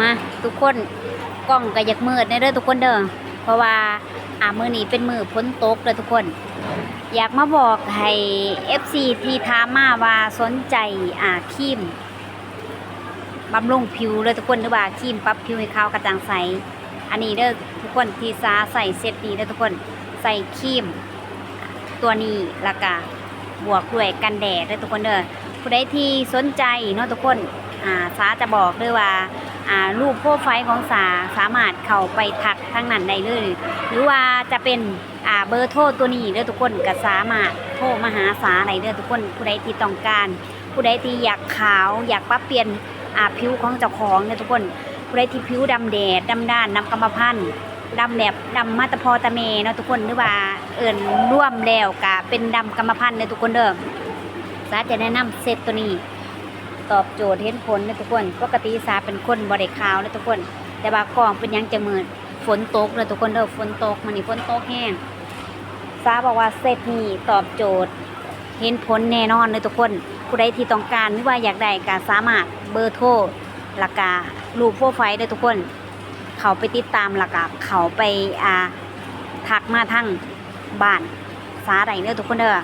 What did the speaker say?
มา ทุกคนกล้องก็อยากมืดในเด้อทุกคนเด้อเพราะว่าอ่ามือนี้เป็นมื้อฝนตกเด้อทุกคน อยากมาบอกให้ FC ที่ถามาว่าสนใจอ่าครีมบำรุงผิวเลยทุกคนหรือว่าครีมปรับผิวให้ขาวกระจ่างใส อันนี้เด้อทุกคนที่ซาใส่เซตนี้เด้อทุกคนใส่ครีมตัวนี้ล้วก็บวกด้วยกันแดดเด้อทุกคนเด้อผู้ใดที่สนใจเนาะทุกคนอ่าสาจะบอกด้วยว่า รูปโปรไฟล์ของสาสามารถเข้าไปทักทางนั้นได้เลย หรือว่าจะเป็นเบอร์โทรตัวนี้เด้อทุกคนก็สามารถโทรมาหาสาได้เด้อทุกคนผู้ใดที่ต้องการ ผู้ใดที่อยากขาว อยากปรับเปลี่ยนผิวของเจ้าของเด้อทุกคนผู้ใดที่ผิวดำแดดดำด้านดำกรรมพันธุ์ดำแบบดำมาตะพอตะเมเนาะทุกคนหรือว่าเอิ่นร่วมแล้วกะเป็นดำกรรมพันธุ์เด้อทุกคนเด้อสาจะแนะนำเซตตัวนี้ ตอบโจทย์เห็นผลเด้อทุกคน ปกติสาเป็นคนบ่ได้ขาวเด้อทุกคน แต่ว่ากล้องเป็นยังจะมืดฝนตกเด้อทุกคนเด้อฝนตกมันนี่ฝนตกแห้งสาบอกว่าเซตนี้ตอบโจทย์เห็นผลแน่นอนเลยทุกคนผู้ใดที่ต้องการหรือว่าอยากได้ก็สามารถเบอร์โทรหลักการูปโปรไฟล์ได้ทุกคน เขาไปติดตามหลักกาเขาไปอ่าทักมาทั้งบ้านสาใดเด้อทุกคนเด้อ